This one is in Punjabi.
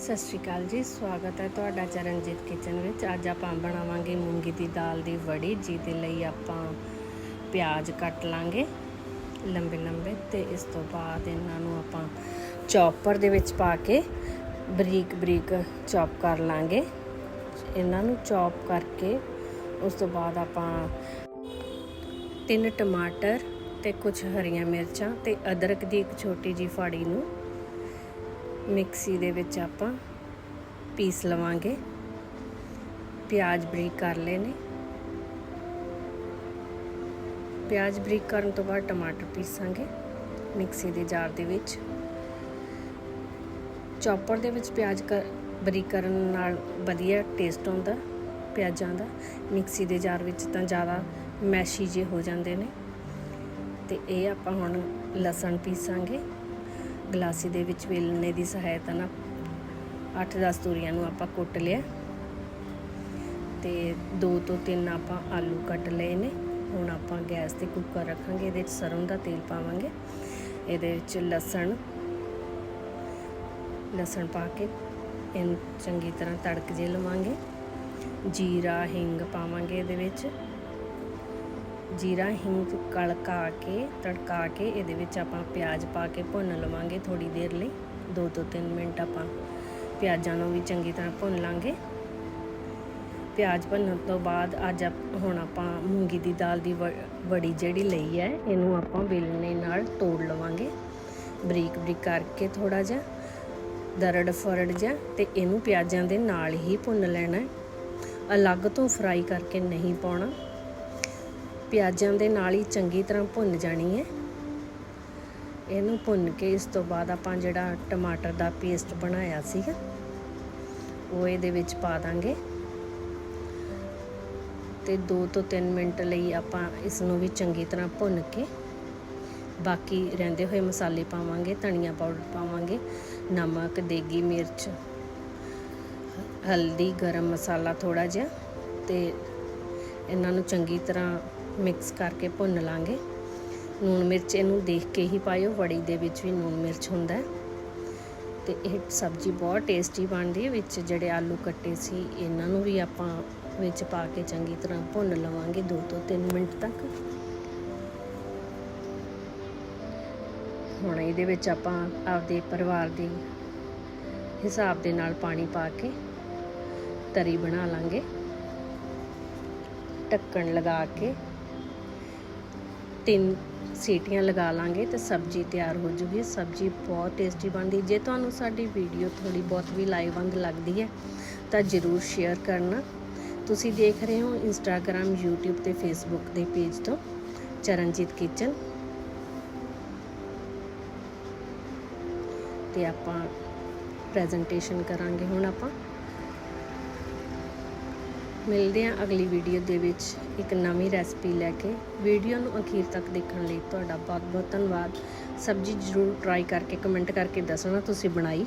ਸਤਿ ਸ਼੍ਰੀ ਅਕਾਲ ਜੀ, ਸਵਾਗਤ ਹੈ ਤੁਹਾਡਾ ਚਰਨਜੀਤ ਕਿਚਨ ਵਿੱਚ। ਅੱਜ ਆਪਾਂ ਬਣਾਵਾਂਗੇ ਮੂੰਗੀ ਦੀ ਦਾਲ ਦੀ ਵੜੀ, ਜਿਹਦੇ ਲਈ ਆਪਾਂ ਪਿਆਜ਼ ਕੱਟ ਲਾਂਗੇ ਲੰਬੇ ਲੰਬੇ ਤੇ ਇਸ ਤੋਂ ਬਾਅਦ ਇਹਨਾਂ ਨੂੰ ਆਪਾਂ ਚੌਪਰ ਦੇ ਵਿੱਚ ਪਾ ਕੇ ਬਰੀਕ ਬਰੀਕ ਚੌਪ ਕਰ ਲਾਂਗੇ। ਇਹਨਾਂ ਨੂੰ ਚੌਪ ਕਰਕੇ ਉਸ ਤੋਂ ਬਾਅਦ ਆਪਾਂ ਤਿੰਨ ਟਮਾਟਰ ਤੇ ਕੁਝ ਹਰੀਆਂ ਮਿਰਚਾਂ ਤੇ ਅਦਰਕ ਦੀ ਇੱਕ ਛੋਟੀ ਜੀ ਫਾੜੀ ਨੂੰ ਮਿਕਸੀ ਦੇ ਵਿੱਚ ਆਪਾਂ ਪੀਸ ਲਵਾਂਗੇ। ਪਿਆਜ਼ ਬਰੀਕ ਕਰ ਲਏ ਨੇ। ਪਿਆਜ਼ ਬਰੀਕ ਕਰਨ ਤੋਂ ਬਾਅਦ ਟਮਾਟਰ ਪੀਸਾਂਗੇ ਮਿਕਸੀ ਦੇ ਜਾਰ ਦੇ ਵਿੱਚ। ਚੌਪਰ ਦੇ ਵਿੱਚ ਪਿਆਜ਼ ਕਰ ਬਰੀਕ ਕਰਨ ਨਾਲ ਵਧੀਆ ਟੇਸਟ ਆਉਂਦਾ ਪਿਆਜ਼ਾਂ ਦਾ। ਮਿਕਸੀ ਦੇ ਜਾਰ ਵਿੱਚ ਤਾਂ ਜ਼ਿਆਦਾ ਮੈਸ਼ੀ ਜੇ ਹੋ ਜਾਂਦੇ ਨੇ। ਤੇ ਇਹ ਆਪਾਂ ਹੁਣ ਲਸਣ ਪੀਸਾਂਗੇ। ਗਲਾਸੀ ਦੇ ਵਿੱਚ ਵੇਲਣੇ ਦੀ ਸਹਾਇਤਾ ਨਾਲ 8-10 ਤੁਰੀਆਂ ਨੂੰ ਆਪਾਂ ਕੁੱਟ ਲਿਆ। ਤੇ ਦੋ ਤੋਂ ਤਿੰਨ ਆਪਾਂ ਆਲੂ ਕੱਟ ਲਏ ਨੇ। ਹੁਣ ਆਪਾਂ ਗੈਸ ਤੇ ਕੁੱਕਰ ਰੱਖਾਂਗੇ, ਇਹਦੇ ਵਿੱਚ ਸਰੋਂ ਦਾ ਤੇਲ ਪਾਵਾਂਗੇ। ਇਹਦੇ ਵਿੱਚ ਲਸਣ ਲਸਣ ਪਾ ਕੇ ਇਹਨੂੰ ਚੰਗੀ ਤਰ੍ਹਾਂ ਤੜਕ ਜੇ ਲਵਾਂਗੇ। ਜੀਰਾ, ਹਿੰਗ ਪਾਵਾਂਗੇ ਇਹਦੇ ਵਿੱਚ। ਜੀਰਾ, ਹਿੰਗ ਕੜਕਾ ਕੇ, ਤੜਕਾ ਕੇ, ਇਹਦੇ ਵਿੱਚ ਆਪਾਂ ਪਿਆਜ਼ ਪਾ ਕੇ ਭੁੰਨ ਲਵਾਂਗੇ ਥੋੜੀ ਦੇਰ ਲਈ 2 ਤੋਂ 3 ਮਿੰਟ ਆਪਾਂ ਪਿਆਜ਼ਾਂ ਨੂੰ ਵੀ ਚੰਗੀ ਤਰ੍ਹਾਂ ਭੁੰਨ ਲਾਂਗੇ। ਪਿਆਜ਼ ਭੁੰਨਣ ਤੋਂ ਬਾਅਦ ਅੱਜ ਹੁਣ ਆਪਾਂ ਮੂੰਗੀ ਦੀ ਦਾਲ ਦੀ ਵੜੀ ਜਿਹੜੀ ਲਈ ਹੈ, ਇਹਨੂੰ ਆਪਾਂ ਵੇਲਣੇ ਨਾਲ ਤੋੜ ਲਵਾਂਗੇ। ਬਰੀਕ ਬਰੀਕ ਕਰਕੇ ਥੋੜਾ ਜਿਹਾ, ਦਰੜ ਫਰੜ ਜਿਹਾ, ਤੇ ਇਹਨੂੰ ਪਿਆਜ਼ਾਂ ਦੇ ਨਾਲ ਹੀ ਭੁੰਨ ਲੈਣਾ ਅਲੱਗ ਤੋਂ ਫਰਾਈ ਕਰਕੇ ਨਹੀਂ ਪਾਉਣਾ। ਪਿਆਜ਼ਾਂ ਦੇ ਨਾਲ ਹੀ ਚੰਗੀ ਤਰ੍ਹਾਂ ਭੁੰਨ ਜਾਣੀ ਹੈ। ਇਹਨੂੰ ਭੁੰਨ ਕੇ ਇਸ ਤੋਂ ਬਾਅਦ ਆਪਾਂ ਜਿਹੜਾ ਟਮਾਟਰ ਦਾ ਪੇਸਟ ਬਣਾਇਆ ਸੀਗਾ, ਉਹ ਇਹਦੇ ਵਿੱਚ ਪਾ ਦਾਂਗੇ। ਤੇ 2 ਤੋਂ 3 ਮਿੰਟ ਲਈ ਆਪਾਂ ਇਸ ਨੂੰ ਵੀ ਚੰਗੀ ਤਰ੍ਹਾਂ ਭੁੰਨ ਕੇ ਬਾਕੀ ਰਹਿੰਦੇ ਹੋਏ ਮਸਾਲੇ ਪਾਵਾਂਗੇ, ਧਨੀਆ ਪਾਊਡਰ ਪਾਵਾਂਗੇ, ਨਮਕ, ਦੇਗੀ ਮਿਰਚ, ਹਲਦੀ, ਗਰਮ ਮਸਾਲਾ ਥੋੜਾ ਜਿਹਾ ਤੇ ਇਹਨਾਂ ਨੂੰ ਚੰਗੀ ਤਰ੍ਹਾਂ ਮਿਕਸ ਕਰਕੇ ਭੁੰਨ ਲਾਂਗੇ। ਨੂਣ ਮਿਰਚ ਇਹਨੂੰ ਦੇਖ ਕੇ ਹੀ ਪਾਇਓ, ਵੜੀ ਦੇ ਵਿੱਚ ਵੀ ਨੂਣ ਮਿਰਚ ਹੁੰਦਾ ਹੈ। ਤੇ ਇਹ ਸਬਜ਼ੀ ਬਹੁਤ ਟੇਸਟੀ ਬਣਦੀ ਹੈ, ਵਿੱਚ ਜਿਹੜੇ ਆਲੂ ਕੱਟੇ ਸੀ, ਇਹਨਾਂ ਨੂੰ ਵੀ ਆਪਾਂ ਵਿੱਚ ਪਾ ਕੇ ਚੰਗੀ ਤਰ੍ਹਾਂ ਭੁੰਨ ਲਵਾਂਗੇ 2 ਤੋਂ 3 ਮਿੰਟ ਤੱਕ। ਹੁਣ ਇਹਦੇ ਵਿੱਚ ਆਪਾਂ ਆਪਦੇ ਪਰਿਵਾਰ ਦੇ ਹਿਸਾਬ ਦੇ ਨਾਲ ਪਾਣੀ ਪਾ ਕੇ ਤਰੀ ਬਣਾ ਲਾਂਗੇ। ਢੱਕਣ ਲਗਾ ਕੇ ਤਿੰਨ ਸੀਟੀਆਂ ਲਗਾ ਲਾਂਗੇ ਤੇ ਸਬਜ਼ੀ ਤਿਆਰ ਹੋ ਜੂਗੀ। ਸਬਜ਼ੀ ਬਹੁਤ ਟੇਸਟੀ ਬਣਦੀ ਜੇ ਤੁਹਾਨੂੰ ਸਾਡੀ ਵੀਡੀਓ ਥੋੜੀ ਬਹੁਤ ਵੀ ਲਾਈਵ ਵਾਂਗ ਲੱਗਦੀ ਹੈ, ਤਾਂ ਜਰੂਰ ਸ਼ੇਅਰ ਕਰਨਾ। ਤੁਸੀਂ ਦੇਖ ਰਹੇ ਹੋ ਇੰਸਟਾਗ੍ਰam YouTube ਤੇ Facebook ਦੇ ਪੇਜ ਤੋਂ ਚਰਨਜੀਤ ਕਿਚਨ। ਤੇ ਆਪਾਂ ਪ੍ਰੈਜੈਂਟੇਸ਼ਨ ਕਰਾਂਗੇ ਹੁਣ ਆਪਾਂ। ਮਿਲਦੇ ਹਾਂ ਅਗਲੀ ਵੀਡੀਓ ਦੇ ਵਿੱਚ ਇੱਕ ਨਵੀਂ ਰੈਸਪੀ ਲੈ ਕੇ। ਵੀਡੀਓ ਨੂੰ ਅਖੀਰ ਤੱਕ ਦੇਖਣ ਲਈ ਤੁਹਾਡਾ ਬਹੁਤ ਬਹੁਤ ਧੰਨਵਾਦ। ਸਬਜ਼ੀ ਜ਼ਰੂਰ ਟਰਾਈ ਕਰਕੇ ਕਮੈਂਟ ਕਰਕੇ ਦੱਸਣਾ ਤੁਸੀਂ ਬਣਾਈ।